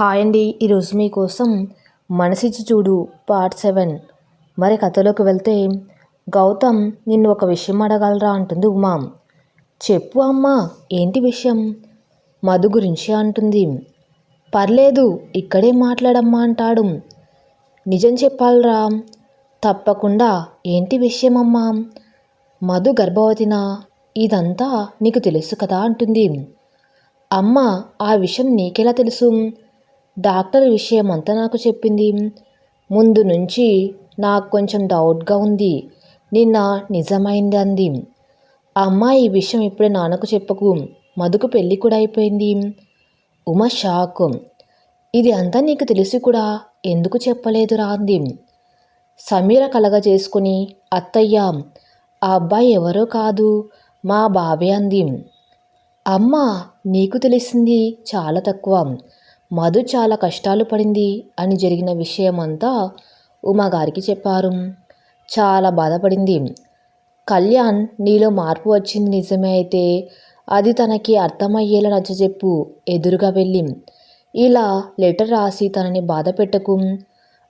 Hi అండి. ఈరోజు మీకోసం మనసిచ్చి చూడు పార్ట్ సెవెన్. మరి కథలోకి వెళ్తే గౌతమ్ నిన్ను ఒక విషయం అడగలరా అంటుంది ఉమా. చెప్పు అమ్మా ఏంటి విషయం? మధు గురించి అంటుంది. పర్లేదు ఇక్కడే మాట్లాడమ్మా అంటాడు. నిజం చెప్పాలరా? తప్పకుండా ఏంటి విషయం అమ్మా? మధు గర్భవతినా? ఇదంతా నీకు తెలుసు కదా అంటుంది. అమ్మ ఆ విషయం నీకెలా తెలుసు? డాక్టర్ విషయం అంతా నాకు చెప్పింది. ముందు నుంచి నాకు కొంచెం డౌట్గా ఉంది. నిన్న నిజమైంది అంది. అమ్మ ఈ విషయం ఇప్పుడే నాన్నకు చెప్పకు. మధుకు పెళ్ళి కూడా అయిపోయింది. ఉమ షాక్. ఇది అంతా నీకు తెలిసి కూడా. ఎందుకు చెప్పలేదురా రాంది సమీర కలగ చేసుకుని అత్తయ్య ఆ అబ్బాయి ఎవరో కాదు మా బాబే అంది. అమ్మ నీకు తెలిసింది చాలా తక్కువ. మధు చాలా కష్టాలు పడింది అని జరిగిన విషయమంతా ఉమాగారికి చెప్పారు. చాలా బాధపడింది. కళ్యాణ్ నీలో మార్పు వచ్చింది నిజమే అయితే అది తనకి అర్థమయ్యేలా నచ్చజెప్పు ఎదురుగా వెళ్ళి ఇలా లెటర్ రాసి తనని బాధ పెట్టకు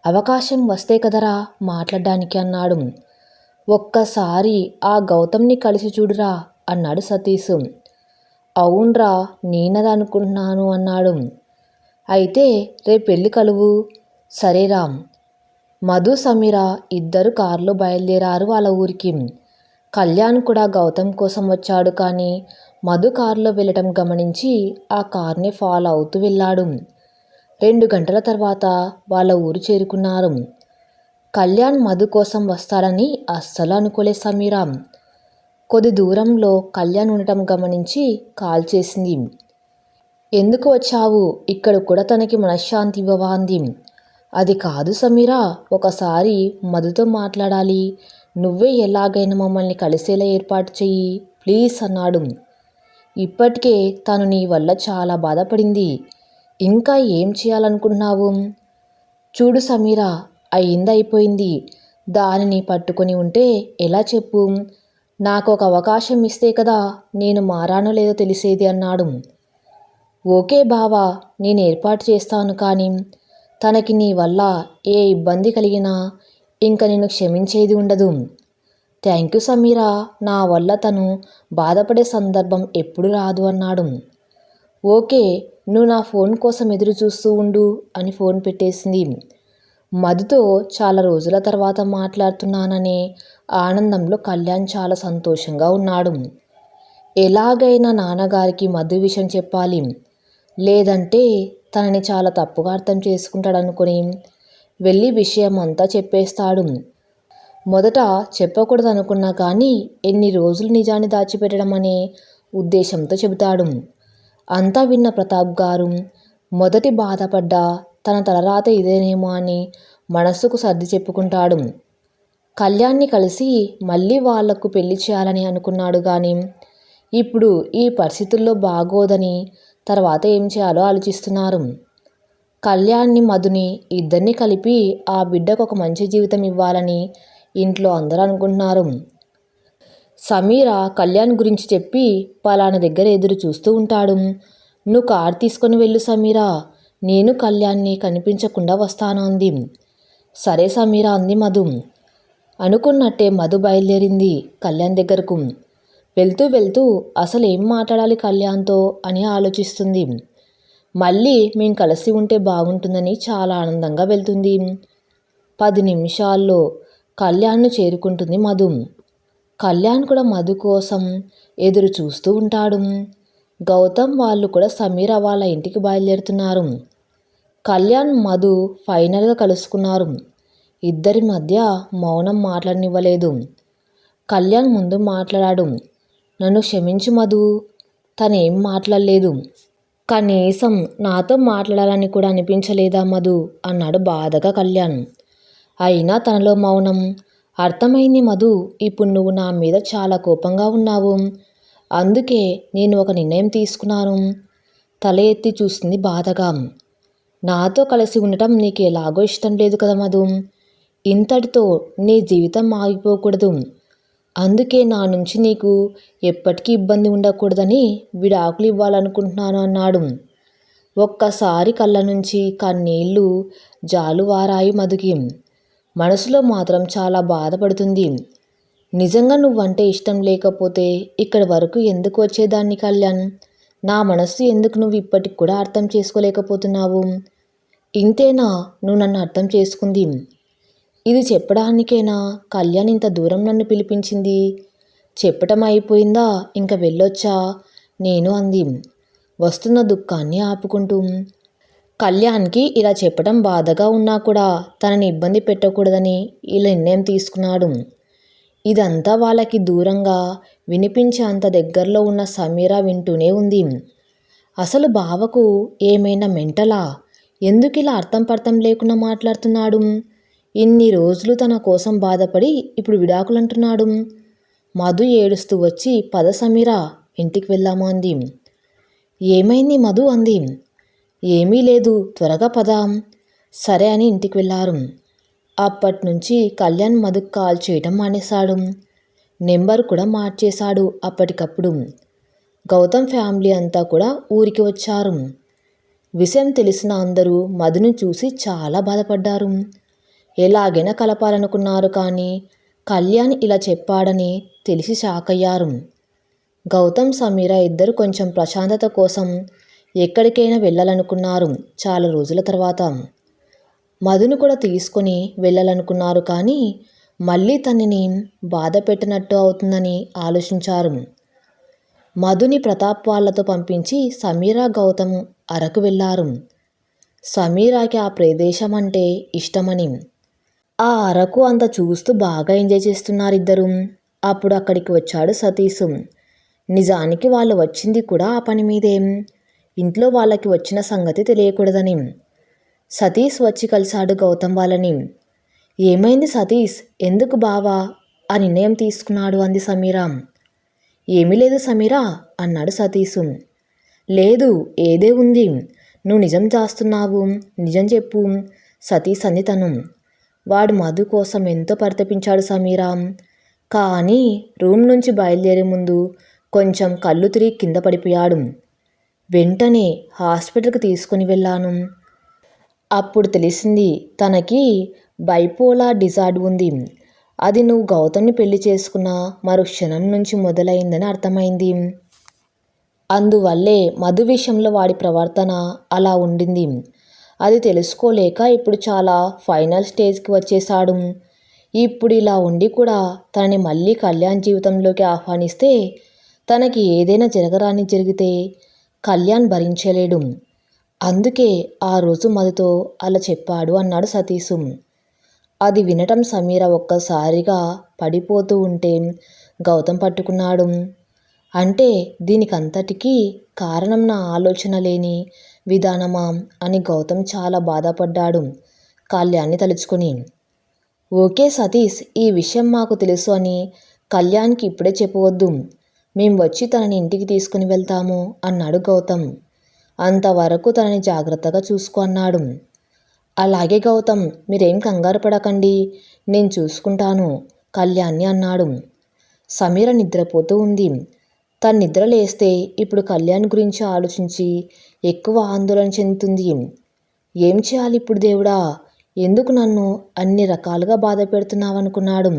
అవకాశం వస్తే కదరా మాట్లాడడానికి అన్నాడు. ఒక్కసారి ఆ గౌతమ్ని కలిసి చూడురా అన్నాడు సతీష్. అవునరా నేనదనుకుంటున్నాను అన్నాడు. అయితే రేపు పెళ్ళి కలువు రామ్. మధు సమీర ఇద్దరు కారులో బయలుదేరారు వాళ్ళ ఊరికి. కళ్యాణ్ కూడా గౌతమ్ కోసం వచ్చాడు కానీ మధు కారులో వెళ్ళటం గమనించి ఆ కార్ని ఫాలో అవుతూ వెళ్ళాడు. రెండు గంటల తర్వాత వాళ్ళ ఊరు చేరుకున్నారు. కళ్యాణ్ మధు కోసం వస్తాడని అస్సలు అనుకోలే సమీరా. కొద్ది దూరంలో కళ్యాణ్ ఉండటం గమనించి కాల్ చేసింది. ఎందుకు వచ్చావు? ఇక్కడ కూడా తనకి మనశ్శాంతి ఇవ్వవా అంది అది కాదు సమీరా ఒకసారి మధుతో మాట్లాడాలి. నువ్వే ఎలాగైనా మమ్మల్ని కలిసేలా ఏర్పాటు చెయ్యి. ప్లీజ్ అన్నాడు. ఇప్పటికే తను నీ వల్ల చాలా బాధపడింది. ఇంకా ఏం చేయాలనుకుంటున్నావు? చూడు సమీరా అయింది అయిపోయింది. దానిని పట్టుకొని ఉంటే ఎలా చెప్పు? నాకు ఒక అవకాశం ఇస్తే కదా నేను మారానో లేదో తెలిసేది అన్నాడు. ఓకే బావా నేను ఏర్పాటు చేస్తాను కానీ తనకి నీ వల్ల ఏ ఇబ్బంది కలిగినా ఇంక నేను క్షమించేది ఉండదు. థ్యాంక్ యూ సమీరా నా వల్ల తను బాధపడే సందర్భం ఎప్పుడు రాదు అన్నాడు. ఓకే నువ్వు నా ఫోన్ కోసం ఎదురు చూస్తూ ఉండు అని ఫోన్ పెట్టేసింది. మధుతో చాలా రోజుల తర్వాత మాట్లాడుతున్నాననే ఆనందంలో కళ్యాణ్ చాలా సంతోషంగా ఉన్నాడు. ఎలాగైనా నాన్నగారికి మధు విషయం చెప్పాలి. లేదంటే తనని చాలా తప్పుగా అర్థం చేసుకుంటాడనుకుని వెళ్ళి విషయం అంతా చెప్పేస్తాడు. మొదట చెప్పకూడదు అనుకున్నా కానీ ఎన్ని రోజులు నిజాన్ని దాచిపెట్టడం అనే ఉద్దేశంతో చెబుతాడు. అంతా విన్న ప్రతాప్ గారు మొదటి బాధపడ్డ తన తలరాత ఇదేనేమో అని మనస్సుకు సర్ది చెప్పుకుంటాడు. కళ్యాణ్ని కలిసి మళ్ళీ వాళ్ళకు పెళ్ళి చేయాలని అనుకున్నాడు కానీ ఇప్పుడు ఈ పరిస్థితుల్లో బాగోదని తర్వాత ఏం చేయాలో ఆలోచిస్తున్నారు. కళ్యాణ్ని మధుని ఇద్దరిని కలిపి ఆ బిడ్డకు ఒక మంచి జీవితం ఇవ్వాలని ఇంట్లో అందరూ అనుకుంటున్నారు. సమీర కళ్యాణ్ గురించి చెప్పి పలానా దగ్గర ఎదురు చూస్తూ ఉంటాడు. నువ్వు కార్ తీసుకొని వెళ్ళు సమీరా. నేను కళ్యాణ్ని కనిపించకుండా వస్తాను అంది. సరే సమీరా అంది మధు. అనుకున్నట్టే మధు బయలుదేరింది కళ్యాణ్ దగ్గరకు. వెళ్తూ వెళ్తూ అసలు ఏం మాట్లాడాలి కళ్యాణ్తో అని ఆలోచిస్తుంది. మళ్ళీ మేము కలిసి ఉంటే బాగుంటుందని చాలా ఆనందంగా వెళ్తుంది. పది నిమిషాల్లో కళ్యాణ్ను చేరుకుంటుంది మధు. కళ్యాణ్ కూడా మధు కోసం ఎదురు చూస్తూ ఉంటాడు. గౌతమ్ వాళ్ళు కూడా సమీర వాళ్ళ ఇంటికి బయలుదేరుతున్నారు. కళ్యాణ్ మధు ఫైనల్గా కలుసుకున్నారు. ఇద్దరి మధ్య మౌనం మాట్లాడనివ్వలేదు. కళ్యాణ్ ముందు మాట్లాడాడు. నన్ను క్షమించు మధు. తనేం మాట్లాడలేదు. కనీసం నాతో మాట్లాడాలని కూడా అనిపించలేదా మధు? అన్నాడు బాధగా కళ్యాణ్. అయినా తనలో మౌనం. అర్థమైంది మధు ఇప్పుడు నువ్వు నా మీద చాలా కోపంగా ఉన్నావు. అందుకే నేను ఒక నిర్ణయం తీసుకున్నాను. తల ఎత్తి చూసింది బాధగా. నాతో కలిసి ఉండటం నీకు ఎలాగో ఇష్టం లేదు కదా మధు. ఇంతటితో నీ జీవితం ఆగిపోకూడదు. అందుకే నా నుంచి నీకు ఎప్పటికీ ఇబ్బంది ఉండకూడదని విడాకులు ఇవ్వాలనుకుంటున్నాను అన్నాడు. ఒక్కసారి కళ్ళ నుంచి కన్నీళ్ళు జాలువారాయి మధుకి. మనసులో మాత్రం చాలా బాధపడుతుంది. నిజంగా నువ్వంటే ఇష్టం లేకపోతే ఇక్కడి వరకు ఎందుకు వచ్చేదాన్ని కళ్యాణ్? నా మనస్సు ఎందుకు నువ్వు ఇప్పటికి కూడా అర్థం చేసుకోలేకపోతున్నావు? ఇంతేనా? నువ్వు నన్ను అర్థం చేసుకుంది. ఇది చెప్పడానికేనా? కళ్యాణ్ ఇంత దూరం నన్ను పిలిపించింది. చెప్పటం అయిపోయిందా? ఇంకా వెళ్ళొచ్చా? నేను అంది. వస్తున్న దుఃఖాన్ని ఆపుకుంటూ. కళ్యాణ్కి ఇలా చెప్పడం బాధగా ఉన్నా కూడా తనని ఇబ్బంది పెట్టకూడదని ఇలా నిర్ణయం తీసుకున్నాడు. ఇదంతా వాళ్ళకి దూరంగా వినిపించే అంత దగ్గరలో ఉన్న సమీర వింటూనే ఉంది. అసలు బావకు ఏమైనా మెంటలా? ఎందుకు ఇలా అర్థం పర్థం లేకుండా మాట్లాడుతున్నాడు? ఇన్ని రోజులు తన కోసం బాధపడి ఇప్పుడు విడాకులు అంటున్నాడు మధు ఏడుస్తూ వచ్చి పద సమీర ఇంటికి వెళ్దాము అంది. ఏమైంది మధు? అంది. ఏమీ లేదు త్వరగా పద. సరే అని ఇంటికి వెళ్ళారు అప్పటి నుంచి కళ్యాణ్ మధుకు కాల్ చేయడం మానేశాడు. నెంబర్ కూడా మార్చేశాడు అప్పటికప్పుడు. గౌతమ్ ఫ్యామిలీ అంతా కూడా ఊరికి వచ్చారు. విషయం తెలిసిన అందరూ మధుని చూసి చాలా బాధపడ్డారు. ఎలాగైనా కలపాలనుకున్నారు కానీ కళ్యాణ్ ఇలా చెప్పాడని తెలిసి షాక్ అయ్యారు గౌతమ్ సమీర ఇద్దరు కొంచెం ప్రశాంతత కోసం ఎక్కడికైనా వెళ్ళాలనుకున్నారు చాలా రోజుల తర్వాత. మధును కూడా తీసుకొని వెళ్ళాలనుకున్నారు కానీ మళ్ళీ తనని బాధ పెట్టినట్టు అవుతుందని ఆలోచించారు. మధుని ప్రతాప్ వాళ్ళతో పంపించి సమీరా గౌతమ్ అరకు వెళ్ళారు. సమీరాకి ఆ ప్రదేశం అంటే ఇష్టమని ఆ అరకు అంత చూస్తూ బాగా ఎంజాయ్ చేస్తున్నారు ఇద్దరు అప్పుడు అక్కడికి వచ్చాడు సతీష్. నిజానికి వాళ్ళు వచ్చింది కూడా ఆ పని మీదేం. ఇంట్లో వాళ్ళకి వచ్చిన సంగతి తెలియకూడదని. సతీష్ వచ్చి కలిశాడు గౌతమ్ వాళ్ళని. ఏమైంది సతీష్? ఎందుకు బావా? ఆ నిర్ణయం తీసుకున్నాడు అంది సమీరా. ఏమీ లేదు సమీరా అన్నాడు సతీష్. లేదు ఏదే ఉంది. నువ్వు నిజం చేస్తున్నావు. నిజం చెప్పు సతీష్ అంది తను. వాడు మధు కోసం ఎంతో పరితపించాడు సమీరా. కానీ రూమ్ నుంచి బయలుదేరే ముందు కొంచెం కళ్ళు తిరిగి కింద పడిపోయాడు. వెంటనే హాస్పిటల్కి తీసుకుని వెళ్ళాను. అప్పుడు తెలిసింది తనకి బైపోలా డిజార్డ్ ఉంది. అది నువ్వు గౌతమ్ని పెళ్ళి చేసుకున్న మరు క్షణం నుంచి మొదలైందని అర్థమైంది. అందువల్లే మధు విషయంలో వాడి ప్రవర్తన అలా ఉండింది. అది తెలుసుకోలేక ఇప్పుడు చాలా ఫైనల్ స్టేజ్కి వచ్చేసాడు ఇప్పుడు ఇలా ఉండి కూడా తనని మళ్ళీ కళ్యాణ్ జీవితంలోకి ఆహ్వానిస్తే తనకి ఏదైనా జరగరాని జరిగితే కళ్యాణ్ భరించలేడు. అందుకే ఆ రోజు మధుతో అలా చెప్పాడు అన్నాడు సతీశు అది వినటం సమీర ఒక్కసారిగా పడిపోతూ ఉంటే గౌతమ్ పట్టుకున్నాడు. అంటే దీనికంతటికీ కారణం నా ఆలోచన లేని విధానమా అని గౌతమ్ చాలా బాధపడ్డాడు. కళ్యాణ్ని తలుచుకుని. ఓకే సతీష్ ఈ విషయం మాకు తెలుసు అని కళ్యాణ్కి ఇప్పుడే చెప్పవద్దు. మేం వచ్చి తనని ఇంటికి తీసుకుని వెళ్తాము అన్నాడు గౌతమ్. అంతవరకు తనని జాగ్రత్తగా చూసుకో అన్నాడు. అలాగే గౌతమ్ మీరేం కంగారు పడకండి నేను చూసుకుంటాను కళ్యాణ్ని అన్నాడు. సమీర నిద్రపోతూ ఉంది. తన నిద్ర లేస్తే ఇప్పుడు కళ్యాణ్ గురించి ఆలోచించి ఎక్కువ ఆందోళన చెందుతుంది. ఏం చేయాలి ఇప్పుడు దేవుడా? ఎందుకు నన్ను అన్ని రకాలుగా బాధ పెడుతున్నావనుకున్నాడు?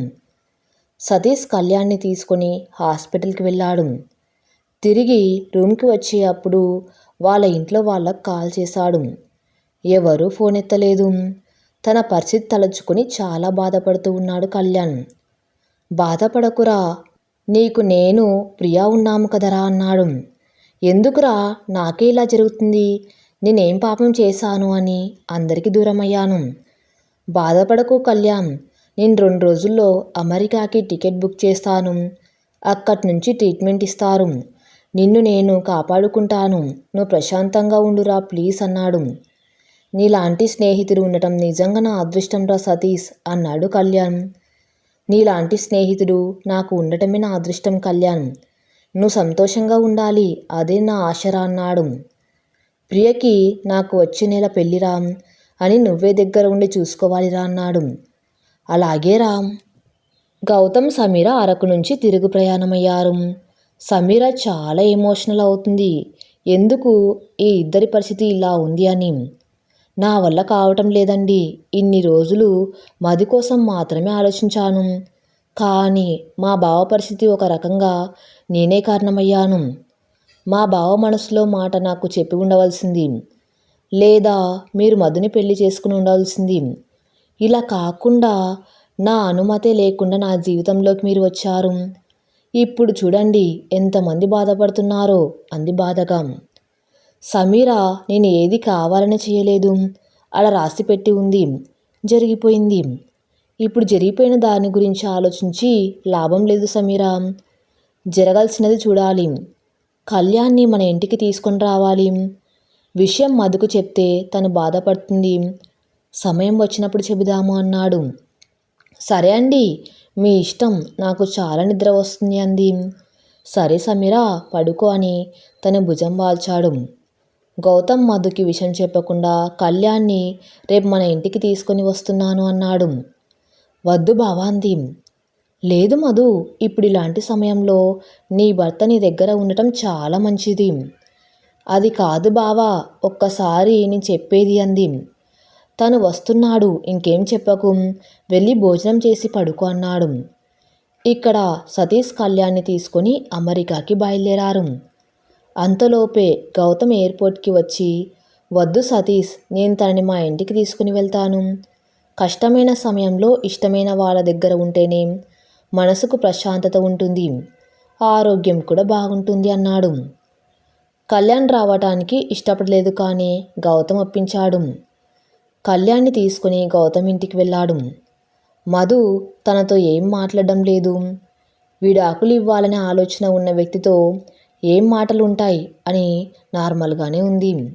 సతీష్ కళ్యాణ్ని తీసుకొని హాస్పిటల్కి వెళ్ళాడు. తిరిగి రూమ్కి వచ్చే అప్పుడు వాళ్ళ ఇంట్లో వాళ్ళకు కాల్ చేశాడు. ఎవరూ ఫోన్ ఎత్తలేదు. తన పరిస్థితి తలుచుకుని చాలా బాధపడుతూ ఉన్నాడు కళ్యాణ్. బాధపడకురా నీకు నేను ప్రియా ఉన్నాము కదరా అన్నాడు. ఎందుకురా నాకే ఇలా జరుగుతుంది? నేనేం పాపం చేశాను అని అందరికీ దూరమయ్యాను. బాధపడకు కళ్యాణ్. నేను రెండు రోజుల్లో అమెరికాకి టికెట్ బుక్ చేస్తాను. అక్కడి నుంచి ట్రీట్మెంట్ ఇస్తారు. నిన్ను నేను కాపాడుకుంటాను. నువ్వు ప్రశాంతంగా ఉండురా ప్లీజ్ అన్నాడు. నీలాంటి స్నేహితుడు ఉండటం నిజంగా నా అదృష్టం రా సతీష్ అన్నాడు కళ్యాణ్. నీలాంటి స్నేహితుడు నాకు ఉండటమే నా అదృష్టం కళ్యాణ్. నువ్వు సంతోషంగా ఉండాలి అదే నా ఆశరా అన్నాడు. ప్రియకి నాకు వచ్చే నెల పెళ్ళిరా అని నువ్వే దగ్గర ఉండి చూసుకోవాలిరా అన్నాడు. అలాగే రామ్ గౌతమ్ సమీర అరకు నుంచి తిరుగు ప్రయాణమయ్యారు. సమీర చాలా ఎమోషనల్ అవుతుంది. ఎందుకు? ఈ ఇద్దరి పరిస్థితి ఇలా ఉంది అని. నా వల్ల కావటం లేదండి. ఇన్ని రోజులు మది కోసం మాత్రమే ఆలోచించాను. కానీ మా బావ పరిస్థితి ఒక రకంగా నేనే కారణమయ్యాను. మా బావ మనసులో మాట నాకు చెప్పి ఉండవలసింది. లేదా మీరు మధుని పెళ్ళి చేసుకుని ఉండవలసింది ఇలా కాకుండా నా అనుమతే లేకుండా నా జీవితంలోకి మీరు వచ్చారు. ఇప్పుడు చూడండి ఎంతమంది బాధపడుతున్నారో అంది బాధగా. సమీర నేను ఏది కావాలని చేయలేదు. అలా రాసి పెట్టి ఉంది. జరిగిపోయింది. ఇప్పుడు జరిగిపోయిన దాని గురించి ఆలోచించి లాభం లేదు సమీరా. జరగాల్సినది చూడాలి. కళ్యాణ్ని మన ఇంటికి తీసుకొని రావాలి. విషయం మధుకు చెప్తే తను బాధపడుతుంది. సమయం వచ్చినప్పుడు చెబుదాము అన్నాడు. సరే అండి మీ ఇష్టం. నాకు చాలా నిద్ర వస్తుంది అంది. సరే సమీరా పడుకో అని తన భుజం వాల్చాడు. గౌతమ్ మధుకి విషయం చెప్పకుండా కళ్యాణ్ని రేపు మన ఇంటికి తీసుకొని వస్తున్నాను అన్నాడు. వద్దు భావాంది. లేదు మధు ఇప్పుడు ఇలాంటి సమయంలో నీ భర్త నీ దగ్గర ఉండటం చాలా మంచిది. అది కాదు బావా ఒక్కసారి నేను చెప్పేది అంది. తను వస్తున్నాడు ఇంకేం చెప్పకు వెళ్ళి భోజనం చేసి పడుకో అన్నాడు. ఇక్కడ సతీష్ కళ్యాణ్ని తీసుకొని అమెరికాకి బయలుదేరారు. అంతలోపే గౌతమ్ ఎయిర్పోర్ట్కి వచ్చి వద్దు సతీష్ నేను తనని మా ఇంటికి తీసుకుని వెళ్తాను. కష్టమైన సమయంలో ఇష్టమైన వాళ్ళ దగ్గర ఉంటేనే మనసుకు ప్రశాంతత ఉంటుంది. ఆరోగ్యం కూడా బాగుంటుంది అన్నాడు. కళ్యాణ్ రావటానికి ఇష్టపడలేదు కానీ గౌతమ్ ఒప్పించాడు. కళ్యాణ్ని తీసుకుని గౌతమ్ ఇంటికి వెళ్ళాడు. మధు తనతో ఏం మాట్లాడడం లేదు. విడాకులు ఇవ్వాలనే ఆలోచన ఉన్న వ్యక్తితో ఏం మాటలు ఉంటాయి అని నార్మల్గానే ఉంది.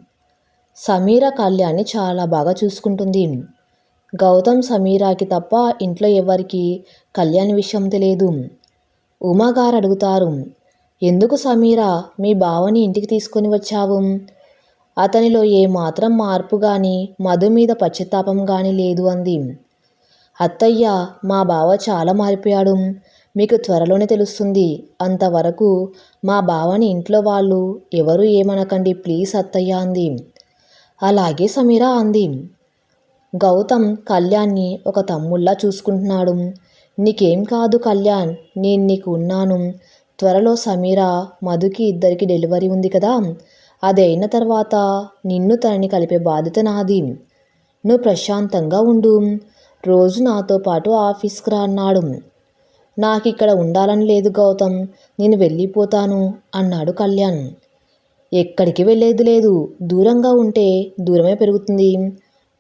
సమీర కళ్యాణ్ని చాలా బాగా చూసుకుంటుంది. గౌతమ్ సమీరాకి తప్ప ఇంట్లో ఎవరికి కళ్యాణ్ విషయం తెలియదు ఉమాగారు అడుగుతారు ఎందుకు సమీరా మీ బావని ఇంటికి తీసుకొని వచ్చావు? అతనిలో ఏమాత్రం మార్పు కానీ మధు మీద పశ్చాత్తాపం కానీ లేదు అంది. అత్తయ్య మా బావ చాలా మారిపోయాడు. మీకు త్వరలోనే తెలుస్తుంది. అంతవరకు మా బావని ఇంట్లో వాళ్ళు ఎవరు ఏమనకండి ప్లీజ్ అత్తయ్య అంది. అలాగే సమీరా అంది. గౌతమ్ కళ్యాణ్ని ఒక తమ్ముళ్ళా చూసుకుంటున్నాడు. నీకేం కాదు కళ్యాణ్ నేను నీకు ఉన్నాను. త్వరలో సమీరా మధుకి ఇద్దరికి డెలివరీ ఉంది కదా. అది అయిన తర్వాత నిన్ను తనని కలిపే బాధ్యత నాది. నువ్వు ప్రశాంతంగా ఉండు. రోజు నాతో పాటు ఆఫీస్కి రా అన్నాడు. నాకు ఇక్కడ ఉండాలని లేదు గౌతమ్. నేను వెళ్ళిపోతాను అన్నాడు కళ్యాణ్. ఎక్కడికి వెళ్ళేది లేదు. దూరంగా ఉంటే దూరమే పెరుగుతుంది.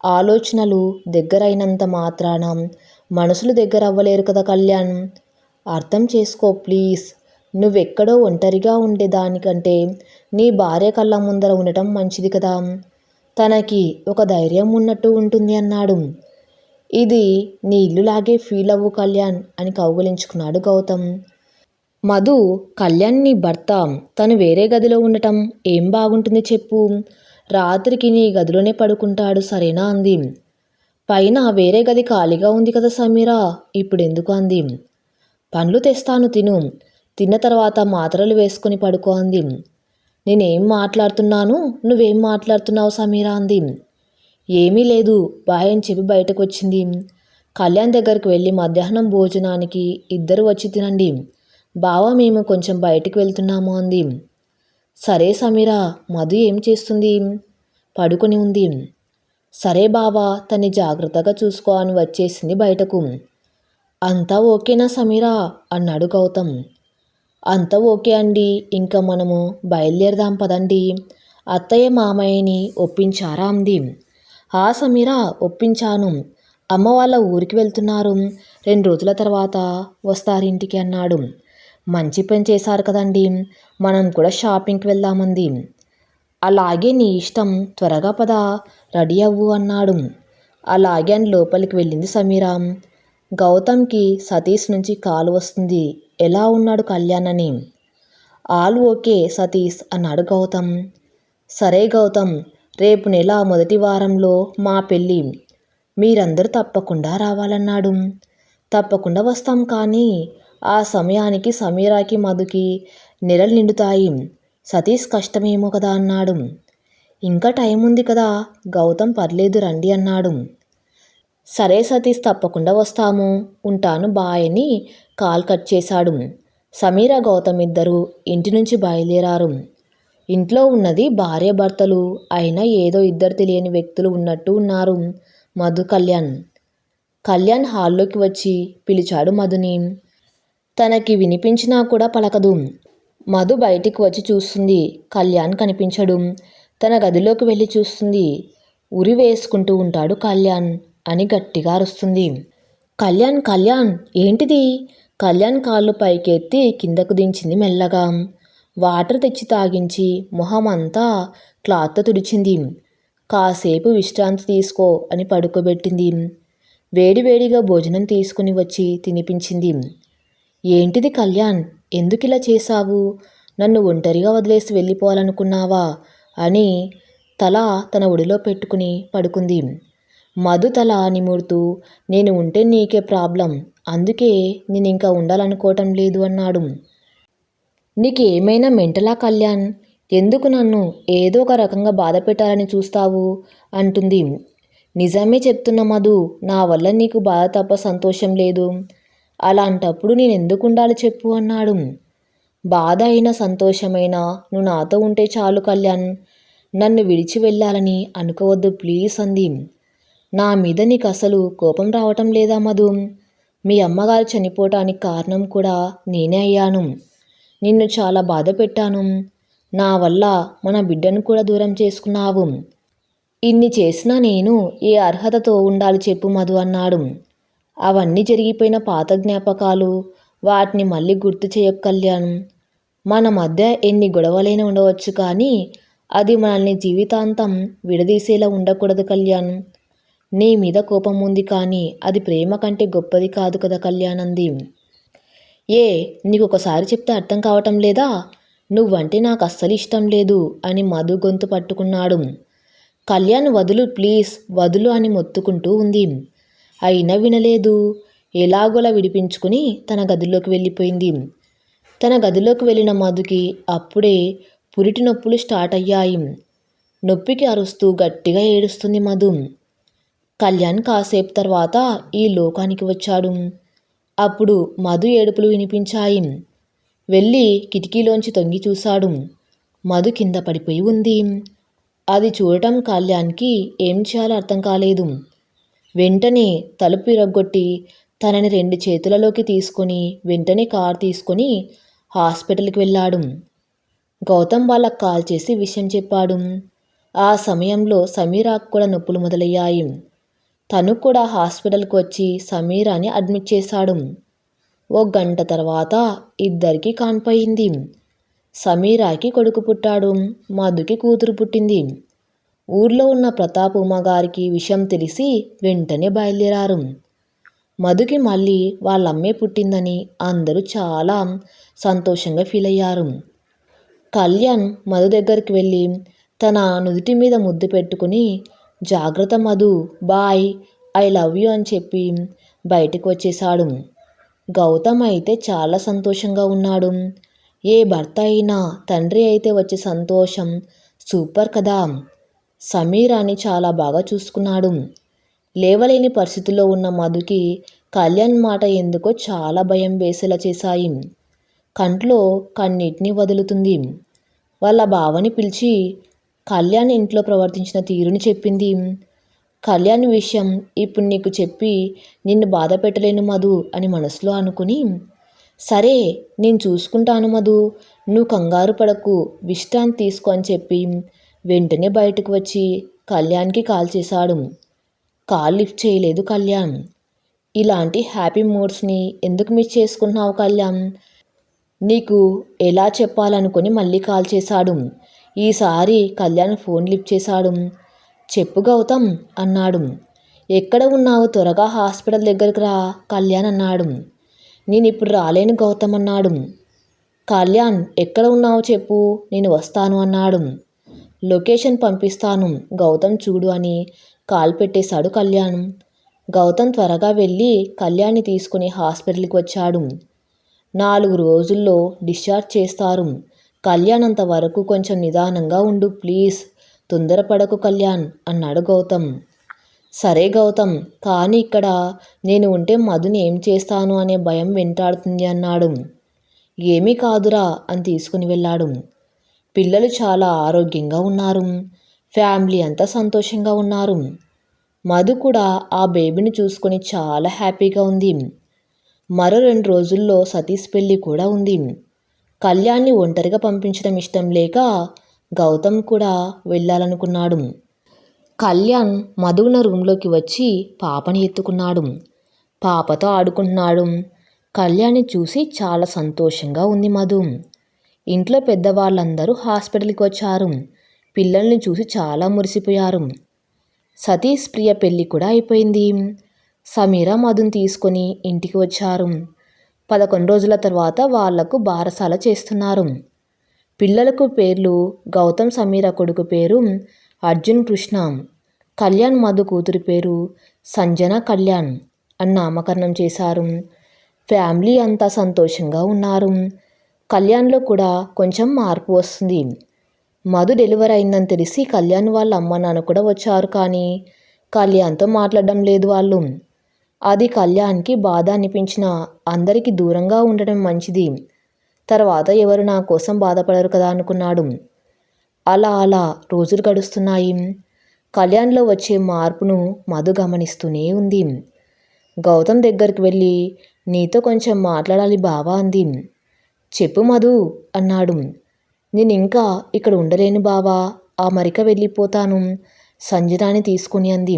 ఆలోచనలు దగ్గరైనంత మాత్రాన మనసులు దగ్గర అవ్వలేరు కదా కళ్యాణ్. అర్థం చేసుకో ప్లీజ్. నువ్వెక్కడో ఒంటరిగా ఉండేదానికంటే నీ భార్య కళ్ళ ముందర ఉండటం మంచిది కదా. తనకి ఒక ధైర్యం ఉన్నట్టు ఉంటుంది అన్నాడు. ఇది నీ ఇల్లులాగే ఫీల్ అవ్వు కళ్యాణ్ అని కౌగులించుకున్నాడు గౌతమ్. మధు కళ్యాణ్ నీ భర్త తను వేరే గదిలో ఉండటం ఏం బాగుంటుంది చెప్పు. రాత్రికి నీ గదిలోనే పడుకుంటాడు సరేనా అంది. పైన వేరే గది ఖాళీగా ఉంది కదా సమీరా ఇప్పుడు ఎందుకు అంది. పండ్లు తెస్తాను తిను తిన్న తర్వాత మాత్రలు వేసుకుని పడుకో అంది. నేనేం మాట్లాడుతున్నాను నువ్వేం మాట్లాడుతున్నావు సమీరా అంది. ఏమీ లేదు బాయ్ అని చెప్పి బయటకు వచ్చింది కళ్యాణ్ దగ్గరికి వెళ్ళి మధ్యాహ్నం భోజనానికి ఇద్దరు వచ్చి తినండి. బావ మేము కొంచెం బయటికి వెళ్తున్నాము అంది. సరే సమీరా మధు ఏం చేస్తుంది? పడుకొని ఉంది. సరే బావా తన్ని జాగ్రత్తగా చూసుకో అని వచ్చేసింది బయటకు. అంతా ఓకేనా సమీరా? అన్నాడు గౌతమ్. అంతా ఓకే అండి ఇంకా మనము బయలుదేరదాం పదండి. అత్తయ్య మామయ్యని ఒప్పించారా అంది. ఆ సమీరా ఒప్పించాను. అమ్మ వాళ్ళ ఊరికి వెళ్తున్నారు. రెండు రోజుల తర్వాత వస్తారింటికి అన్నాడు. మంచి పని చేశారు కదండి. మనం కూడా షాపింగ్కి వెళ్దామంది. అలాగే నీ ఇష్టం. త్వరగా పద. రెడీ అవ్వు అన్నాడు. అలాగే అని లోపలికి వెళ్ళింది సమీర. గౌతమ్కి సతీష్ నుంచి కాలు వస్తుంది. ఎలా ఉన్నాడు కళ్యాణ్ అని ఆల్ ఓకే సతీష్ అన్నాడు గౌతమ్. సరే గౌతమ్ రేపు నెల మొదటి వారంలో మా పెళ్ళి. మీరందరూ తప్పకుండా రావాలన్నాడు. తప్పకుండా వస్తాం కానీ ఆ సమయానికి సమీరాకి మధుకి నెలలు నిండుతాయి. సతీష్ కష్టమేమో కదా అన్నాడు. ఇంకా టైం ఉంది కదా గౌతమ్ పర్లేదు రండి అన్నాడు. సరే సతీష్ తప్పకుండా వస్తాము ఉంటాను బాయ్ అని కాల్ కట్ చేశాడు. సమీర గౌతమ్ ఇద్దరు ఇంటి నుంచి బయలుదేరారు. ఇంట్లో ఉన్నది భార్య భర్తలు అయినా ఏదో ఇద్దరు తెలియని వ్యక్తులు ఉన్నట్టు ఉన్నారు మధు కళ్యాణ్. కళ్యాణ్ హాల్లోకి వచ్చి పిలిచాడు మధుని. తనకి వినిపించినా కూడా పలకదు. మధు బయటికి వచ్చి చూస్తుంది. కళ్యాణ్ కనిపించడు. తన గదిలోకి వెళ్ళి చూస్తుంది. ఉరి వేసుకుంటూ ఉంటాడు కళ్యాణ్ అని గట్టిగా అరుస్తుంది. కళ్యాణ్ కళ్యాణ్ ఏంటిది? కళ్యాణ్ కాళ్ళు పైకెత్తి కిందకు దించింది మెల్లగా. వాటర్ తెచ్చి తాగించి మొహం అంతా క్లాత్తో తుడిచింది. కాసేపు విశ్రాంతి తీసుకో అని పడుకోబెట్టింది. వేడివేడిగా భోజనం తీసుకుని వచ్చి తినిపించింది. ఏంటిది కళ్యాణ్? ఎందుకు ఇలా చేశావు? నన్ను ఒంటరిగా వదిలేసి వెళ్ళిపోవాలనుకున్నావా? అని తల తన ఒడిలో పెట్టుకుని పడుకుంది. మధు తల నిమురుతూ నేను ఉంటే నీకే ప్రాబ్లం అందుకే నేను ఇంకా ఉండాలనుకోవటం లేదు అన్నాడు. నీకేమైనా మెంటలా కళ్యాణ్? ఎందుకు నన్ను ఏదో ఒక రకంగా బాధ పెట్టాలని చూస్తావు? అంటుంది. నిజమే చెప్తున్న మధు నా వల్ల నీకు బాధ తప్ప సంతోషం లేదు. అలాంటప్పుడు నేను ఎందుకు ఉండాలి చెప్పు అన్నాడు. బాధ అయినా సంతోషమైనా నువ్వు నాతో ఉంటే చాలు కళ్యాణ్. నన్ను విడిచి వెళ్ళాలని అనుకోవద్దు ప్లీజ్ అంది. నా మీద నీకు అసలు కోపం రావటం లేదా మధు? మీ అమ్మగారు చనిపోవటానికి కారణం కూడా నేనే అయ్యాను. నిన్ను చాలా బాధ పెట్టాను. నా వల్ల మన బిడ్డను కూడా దూరం చేసుకున్నావు. ఇన్ని చేసినా నేను ఏ అర్హతతో ఉండాలి చెప్పు మధు అన్నాడు. అవన్నీ జరిగిపోయిన పాత జ్ఞాపకాలు. వాటిని మళ్ళీ గుర్తు చేయక కళ్యాణ్ మన మధ్య ఎన్ని గొడవలైనా ఉండవచ్చు కానీ అది మనల్ని జీవితాంతం విడదీసేలా ఉండకూడదు కళ్యాణ్. నీ మీద కోపం ఉంది కానీ అది ప్రేమ కంటే గొప్పది కాదు కదా కళ్యాణంది. ఏ నీకు ఒకసారి చెప్తే అర్థం కావటం లేదా? నువ్వంటే నాకు అస్సలు ఇష్టం లేదు అని మధు గొంతు పట్టుకున్నాడు. కళ్యాణ్ వదులు ప్లీజ్ వదులు అని మొత్తుకుంటూ ఉంది. అయినా వినలేదు. ఎలాగోలా విడిపించుకుని తన గదిలోకి వెళ్ళిపోయింది. తన గదిలోకి వెళ్ళిన మధుకి అప్పుడే పురిటి నొప్పులు స్టార్ట్ అయ్యాయి. నొప్పికి అరుస్తూ గట్టిగా ఏడుస్తుంది మధు. కళ్యాణ్ కాసేపు తర్వాత ఈ లోకానికి వచ్చాడు. అప్పుడు మధు ఏడుపులు వినిపించాయి. వెళ్ళి కిటికీలోంచి తొంగి చూశాడు. మధు కింద పడిపోయి ఉంది. అది చూడటం కళ్యాణ్కి ఏం చేయాలో అర్థం కాలేదు. వెంటనే తలుపు ఇరగొట్టి తనని రెండు చేతులలోకి తీసుకొని వెంటనే కార్ తీసుకొని హాస్పిటల్కి వెళ్ళాడు. గౌతమ్ వాళ్ళకు కాల్ చేసి విషయం చెప్పాడు. ఆ సమయంలో సమీరాకు కూడా నొప్పులు మొదలయ్యాయి. తను కూడా హాస్పిటల్కి వచ్చి సమీరాని అడ్మిట్ చేశాడు. ఓ గంట తర్వాత ఇద్దరికి కాన్పోయింది. సమీరాకి కొడుకు పుట్టాడు. మధుకి కూతురు పుట్టింది. ఊర్లో ఉన్న ప్రతాప్ ఉమ్మగారికి విషయం తెలిసి వెంటనే బయలుదేరారు. మధుకి మళ్ళీ వాళ్ళమ్మే పుట్టిందని అందరూ చాలా సంతోషంగా ఫీల్ అయ్యారు. కళ్యాణ్ మధు దగ్గరికి వెళ్ళి తన నుదుటి మీద ముద్దు పెట్టుకుని జాగ్రత్త Madhu bye I love you అని చెప్పి బయటకు వచ్చేశాడు. గౌతమ్ అయితే చాలా సంతోషంగా ఉన్నాడు. ఏ భర్త అయినా తండ్రి అయితే వచ్చే సంతోషం సూపర్ కదా. సమీరాని చాలా బాగా చూసుకున్నాడు. లేవలేని పరిస్థితిలో ఉన్న మధుకి కళ్యాణ్ మాట ఎందుకో చాలా భయం వేసేలా చేశాయి. కంట్లో కన్నిటిని వదులుతుంది. వాళ్ళ బావని పిలిచి కళ్యాణ్ ఇంట్లో ప్రవర్తించిన తీరుని చెప్పింది. కళ్యాణ్ విషయం ఇప్పుడు నీకు చెప్పి నిన్ను బాధ పెట్టలేను మధు అని మనసులో అనుకుని సరే నేను చూసుకుంటాను మధు నువ్వు కంగారు పడకు విశ్రాంతి తీసుకో అని చెప్పి వెంటనే బయటకు వచ్చి కళ్యాణ్కి కాల్ చేశాడు. కాల్ లిఫ్ట్ చేయలేదు కళ్యాణ్. ఇలాంటి హ్యాపీ మూడ్స్ని ఎందుకు మిస్ చేసుకుంటున్నావు కళ్యాణ్? నీకు ఎలా చెప్పాలనుకుని మళ్ళీ కాల్ చేశాడు. ఈసారి కళ్యాణ్ ఫోన్ లిఫ్ట్ చేశాడు. చెప్పు గౌతమ్ అన్నాడు. ఎక్కడ ఉన్నావు? త్వరగా హాస్పిటల్ దగ్గరికి రా కళ్యాణ్ అన్నాడు. నేను ఇప్పుడు రాలేను గౌతమ్ అన్నాడు. కళ్యాణ్ ఎక్కడ ఉన్నావు చెప్పు నేను వస్తాను అన్నాడు. లొకేషన్ పంపిస్తాను. గౌతమ్ చూడు అని కాల్ పెట్టేశాడు కళ్యాణ్. గౌతమ్ త్వరగా వెళ్ళి కళ్యాణ్ని తీసుకుని హాస్పిటల్కి వచ్చాడు. నాలుగు రోజుల్లో డిశ్చార్జ్ చేస్తారు. కళ్యాణ్ అంతవరకు కొంచెం నిదానంగా ఉండు ప్లీజ్. తొందరపడకు కళ్యాణ్ అన్నాడు గౌతమ్. సరే గౌతమ్ కానీ ఇక్కడ నేను ఉంటే మధుని ఏం చేస్తాను అనే భయం వెంటాడుతుంది అన్నాడు. ఏమీ కాదురా అని తీసుకుని వెళ్ళాడు. పిల్లలు చాలా ఆరోగ్యంగా ఉన్నారు. ఫ్యామిలీ అంతా సంతోషంగా ఉన్నారు. మధు కూడా ఆ బేబీని చూసుకొని చాలా హ్యాపీగా ఉంది. మరో రెండు రోజుల్లో సతీష్ పెళ్ళి కూడా ఉంది. కళ్యాణ్ని ఒంటరిగా పంపించడం ఇష్టం లేక గౌతమ్ కూడా వెళ్ళాలనుకున్నాడు. కళ్యాణ్ మధువున రూంలోకి వచ్చి పాపని ఎత్తుకున్నాడు. పాపతో ఆడుకుంటున్నాడు. కళ్యాణ్ని చూసి చాలా సంతోషంగా ఉంది మధు. ఇంట్లో పెద్దవాళ్ళందరూ హాస్పిటల్కి వచ్చారు పిల్లల్ని చూసి చాలా మురిసిపోయారు. సతీష్ ప్రియ పెళ్ళి కూడా అయిపోయింది. సమీర మధుని తీసుకొని ఇంటికి వచ్చారు. పదకొండు రోజుల తర్వాత వాళ్ళకు బారసాల చేస్తున్నారు. పిల్లలకు పేర్లు గౌతమ్ సమీర కొడుకు పేరు అర్జున్ కృష్ణ. కళ్యాణ్ మధు కూతురి పేరు సంజన కళ్యాణ్ అని నామకరణం చేశారు. ఫ్యామిలీ అంతా సంతోషంగా ఉన్నారు. కళ్యాణ్లో కూడా కొంచెం మార్పు వస్తుంది. మధు డెలివరీ అయిందని తెలిసి కళ్యాణ్ వాళ్ళ అమ్మ నాన్న కూడా వచ్చారు కానీ కళ్యాణ్తో మాట్లాడడం లేదు వాళ్ళు. అది కళ్యాణ్కి బాధ అనిపించిన అందరికీ దూరంగా ఉండడం మంచిది. తర్వాత ఎవరు నా కోసం బాధపడరు కదా అనుకున్నాడు. అలా అలా రోజులు గడుస్తున్నాయి. కళ్యాణ్లో వచ్చే మార్పును మధు గమనిస్తూనే ఉంది. గౌతమ్ దగ్గరికి వెళ్ళి నీతో కొంచెం మాట్లాడాలి బావా అంది. చెప్పు మధు అన్నాడు నేను ఇంకా ఇక్కడ ఉండలేను బావా ఆ మరిక వెళ్ళిపోతాను సంజనాని తీసుకుని అంది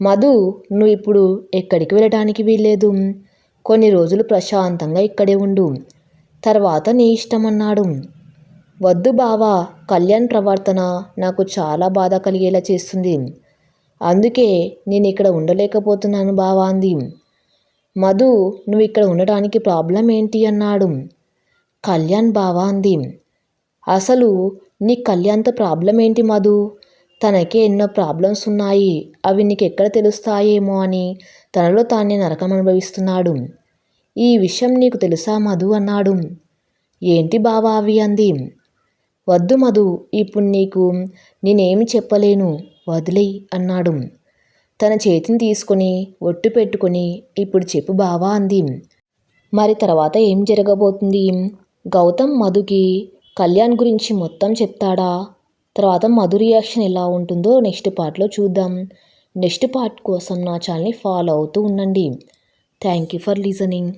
మధు నువ్వు ఇప్పుడు ఎక్కడికి వెళ్ళడానికి వీల్లేదు కొన్ని రోజులు ప్రశాంతంగా ఇక్కడే ఉండు తర్వాత నీ ఇష్టం అన్నాడు వద్దు బావా కళ్యాణ్ ప్రవర్తన నాకు చాలా బాధ కలిగేలా చేస్తుంది అందుకే నేను ఇక్కడ ఉండలేకపోతున్నాను బావా అంది మధు నువ్వు ఇక్కడ ఉండడానికి ప్రాబ్లం ఏంటి అన్నాడు కళ్యాణ్ బావా అంది. అసలు నీ కళ్యాణ్తో ప్రాబ్లం ఏంటి మధు? తనకే ఎన్నో ప్రాబ్లమ్స్ ఉన్నాయి. అవి నీకు ఎక్కడ తెలుస్తాయేమో అని తనలో తానే నరకం అనుభవిస్తున్నాడు. ఈ విషయం నీకు తెలుసా మధు? అన్నాడు. ఏంటి బావా అవి? అంది. వద్దు మధు ఇప్పుడు నీకు నేనేమి చెప్పలేను. వదిలేయి అన్నాడు. తన చేతిని తీసుకొని ఒట్టు పెట్టుకొని ఇప్పుడు చెప్పు బావా అంది. మరి తర్వాత ఏం జరగబోతుంది? గౌతమ్ మధుకి కళ్యాణ్ గురించి మొత్తం చెప్తాడా? తర్వాత మధు రియాక్షన్ ఎలా ఉంటుందో నెక్స్ట్ పార్ట్లో చూద్దాం. నెక్స్ట్ పార్ట్ కోసం నా ఛానల్ని ఫాలో అవుతూ ఉండండి. Thank you for listening